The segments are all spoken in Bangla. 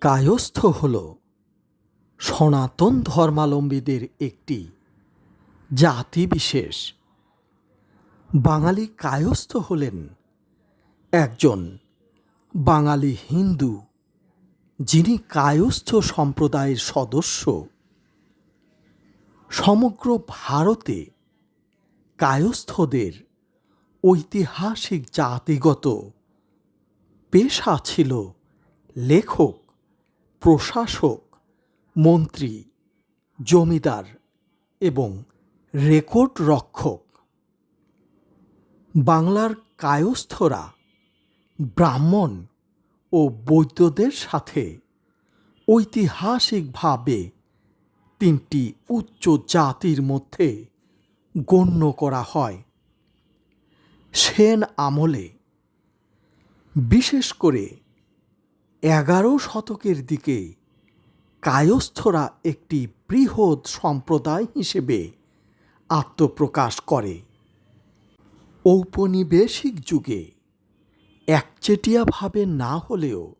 কায়স্থ হল সনাতন ধর্মালম্বীদের একটি জাতি বিশেষ। বাঙালি কায়স্থ হলেন একজন বাঙালি হিন্দু, যিনি কায়স্থ সম্প্রদায়ের সদস্য। সমগ্র ভারতে কায়স্থদের ঐতিহাসিক জাতিগত পেশা ছিল লেখক। প্রশাসক, মন্ত্রী, জমিদার এবং রেকর্ড রক্ষক। বাংলার কায়স্থরা ব্রাহ্মণ ও বৈদ্যদের সাথে ঐতিহাসিকভাবে তিনটি উচ্চ জাতির মধ্যে গণ্য করা হয়। সেন আমলে বিশেষ করে এগারো শতকের দিকে, কায়স্থরা একটি বৃহৎ সম্প্রদায় হিসেবে আত্মপ্রকাশ করে। ঔপনিবেশিক যুগে একচেটিয়াভাবে না হলেও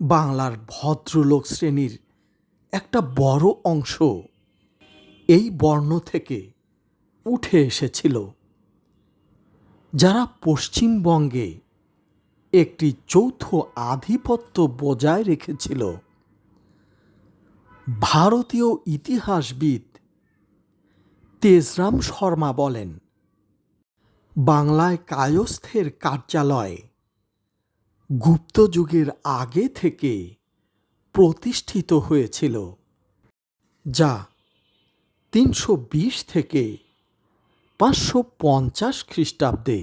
বাংলার ভদ্রলোক শ্রেণির একটা বড় অংশ এই বর্ণ থেকে উঠে এসেছিল। যারা পশ্চিমবঙ্গে একটি যৌথ আধিপত্য বজায় রেখেছিল। ভারতীয় ইতিহাসবিদ তেজরাম শর্মা বলেন, বাংলায় কায়স্থের কার্যালয় গুপ্ত যুগের আগে থেকে প্রতিষ্ঠিত হয়েছিল, যা তিনশো বিশ থেকে পাঁচশো পঞ্চাশ খ্রিস্টাব্দে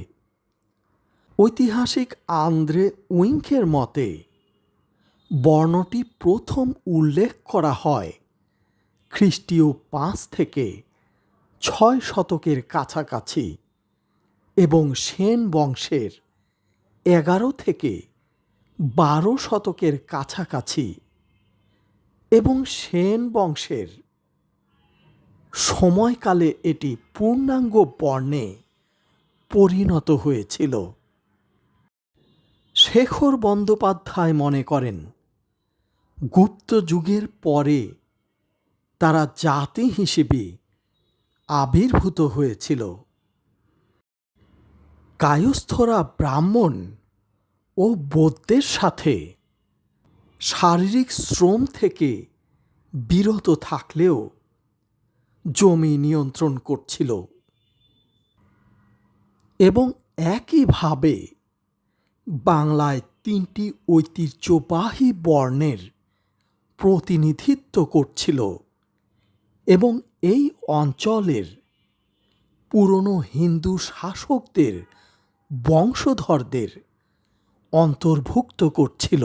ঐতিহাসিক আন্দ্রে উইঙ্কের মতে, বর্ণটি প্রথম উল্লেখ করা হয় খ্রিস্টীয় পাঁচ থেকে ছয় শতকের কাছাকাছি এবং সেন বংশের এগারো থেকে বারো শতকের কাছাকাছি এবং সেন বংশের সময়কালে এটি পূর্ণাঙ্গ বর্ণে পরিণত হয়েছিল। শেখর বন্দ্যোপাধ্যায় মনে করেন, গুপ্ত যুগের পরে তারা জাতি হিসেবে আবির্ভূত হয়েছিল। কায়স্থরা ব্রাহ্মণ ও বৌদ্ধের সাথে শারীরিক শ্রম থেকে বিরত থাকলেও জমি নিয়ন্ত্রণ করছিল এবং একইভাবে বাংলায় তিনটি ঐতিহ্যবাহী বর্ণের প্রতিনিধিত্ব করছিল এবং এই অঞ্চলের পুরনো হিন্দু শাসকদের বংশধরদের অন্তর্ভুক্ত করছিল।